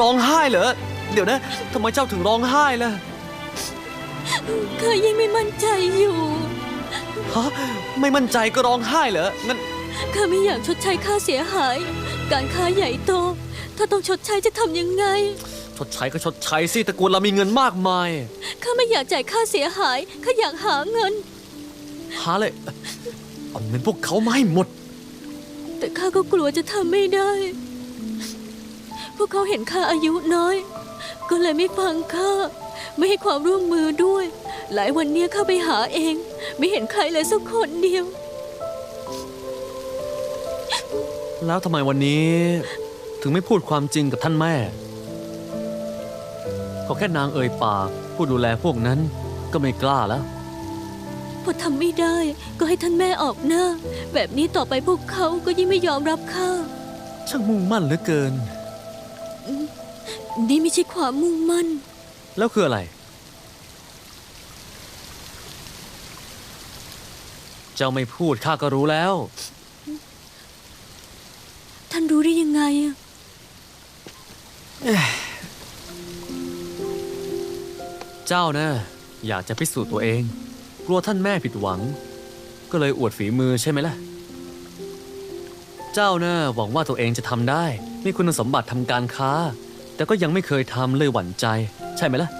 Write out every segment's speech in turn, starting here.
ร้องไห้เหรอ เดี๋ยวนะทำไมเจ้าถึงร้องไห้ล่ะข้ายังไม่มั่นใจอยู่ฮะไม่มั่นใจก็ร้องไห้เหรองั้นข้าไม่อยากชดใช้ค่าเสียหาย การค้าใหญ่โต ถ้าต้องชดใช้จะทำยังไง ชดใช้ก็ชดใช้สิตระกูลเรามีเงินมากมาย ข้าไม่อยากจ่ายค่าเสียหายข้าอยากหาเงิน หาเลยเอาเงินพวกเขามาให้หมด แต่ข้าก็กลัวจะทำไม่ได้ พวกเขาเห็นข้าอายุน้อย ก็เลยไม่ฟังข้าไม่ให้ความร่วมมือด้วย หลายวันเนี้ยข้าไปหาเอง ไม่เห็นใครเลยสักคนเดียว แล้วทำไมวันนี้ ถึงไม่พูดความจริงกับท่านแม่ ก็แค่นางเอ่ยปาก ผู้ดูแลพวกนั้นก็ไม่กล้าแล้ว พอทำไม่ได้ก็ให้ท่านแม่ออกหน้า แบบนี้ต่อไปพวกเขาก็ยิ่งไม่ยอมรับข้า ช่างมุ่งมั่นเหลือเกิน นี่ไม่ใช่ความมุ่งมั่น แล้วคืออะไร เจ้าไม่พูดข้าก็รู้แล้ว ท่านรู้ได้ยังไงอะเจ้านะอยากจะพิสูจน์ตัวเอง กลัวท่านแม่ผิดหวัง ก็เลยอวดฝีมือใช่ไหมล่ะ เจ้านะหวังว่าตัวเองจะทำได้ มีคุณสมบัติทำการค้า แต่ก็ยังไม่เคยทำเลยหวั่นใจ ใช่ไหมล่ะ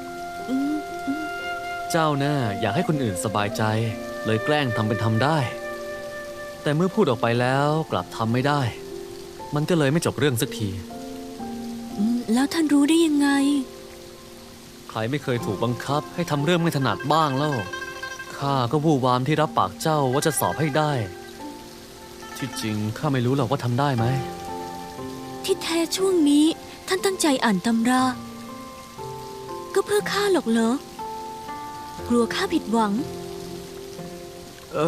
อืมเจ้าน่ะอยากให้คนอื่นสบายใจ เลยแกล้งทำเป็นทำได้ แต่เมื่อพูดออกไปแล้วกลับทำไม่ได้ มันก็เลยไม่จบเรื่องสักทีอืมแล้วท่านรู้ได้ยังไง ใครไม่เคยถูกบังคับ ให้ทำเรื่องไม่ถนัดบ้างแล้วข้าก็วู่วามที่รับปากเจ้าว่าจะสอบให้ได้ ที่จริงข้าไม่รู้หรอกว่าทำได้ไหม ที่แท้ช่วงนี้ท่านตั้งใจอ่านตำรา ก็เพื่อข้าหรอกเหรอ กลัวข้าผิดหวัง เอ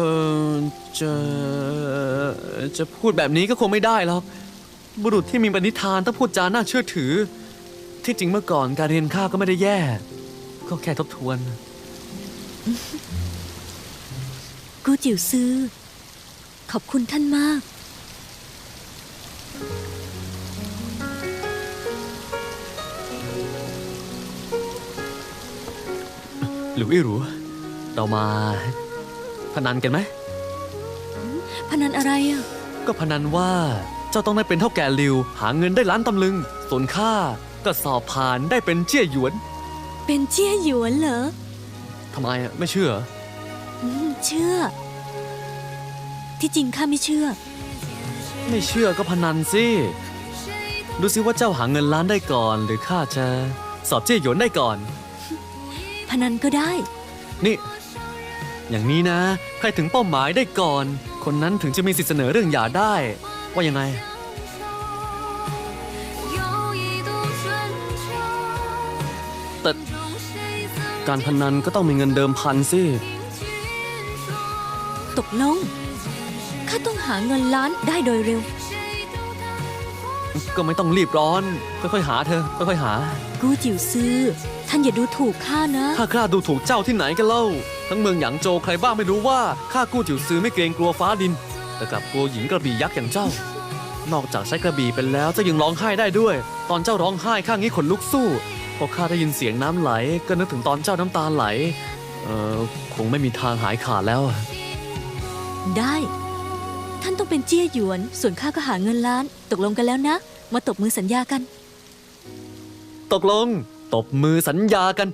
อจะจะพูดแบบนี้ก็คงไม่ได้หรอกบุรุษที่มีปณิธานต้องพูดจาน่าเชื่อถือ ที่จริงเมื่อก่อนการเรียนข้าก็ไม่ได้แย่ ก็แค่ทบทวน กูจิ๋วซื้อ ขอบคุณท่านมาก หรือไม่รู้เรามา พนันกันไหม พนันอะไรอะ ก็พนันว่าเจ้าต้องได้เป็นเท่าแก่ลิว หาเงินได้ล้านตำลึง ส่วนข้าก็สอบผ่านได้เป็นเจี้ยหยวนเป็นเจี้ยหยวนเหรอทำไมอะไม่เชื่อ อืมเชื่อ ที่จริงข้าไม่เชื่อ ไม่เชื่อก็พนันสิ ดูสิว่าเจ้าหาเงินล้านได้ก่อน หรือข้าจะสอบเจี้ยหยวนได้ก่อน พนันก็ได้ นี่ อย่างนี้นะ ใครถึงเป้าหมายได้ก่อน คนนั้นถึงจะมีสิทธิเสนอเรื่องหย่าได้ ว่ายังไง แต่การพนันก็ต้องมีเงินเดิมพันสิ ตกลงข้าต้องหาเงินล้านได้โดยเร็ว ก็ไม่ต้องรีบร้อน ค่อยๆหาเธอ ค่อยๆหา กู้จิ๋วซื้อ ท่านอย่าดูถูกข้านะ ข้ากล้าดูถูกเจ้าที่ไหนกันเล่า ทั้งเมืองหยางโจวใครบ้างไม่รู้ว่าข้ากู้จิ๋วซือไม่เกรงกลัวฟ้าดิน แต่กลับกลัวหญิงกระบี่ยักษ์อย่างเจ้า นอกจากใช้กระบี่เป็นแล้วเจ้ายังร้องไห้ได้ด้วย ตอนเจ้าร้องไห้ข้างี้ขนลุกสู้พอข้าได้ยินเสียงน้ำไหล ก็นึกถึงตอนเจ้าน้ำตาไหล เออคงไม่มีทางหายขาดแล้วได้ ท่านต้องเป็นเจี้ยหยวน ส่วนข้าก็หาเงินล้าน ตกลงกันแล้วนะ มาตบมือสัญญากัน ตกลง ตบมือสัญญากัน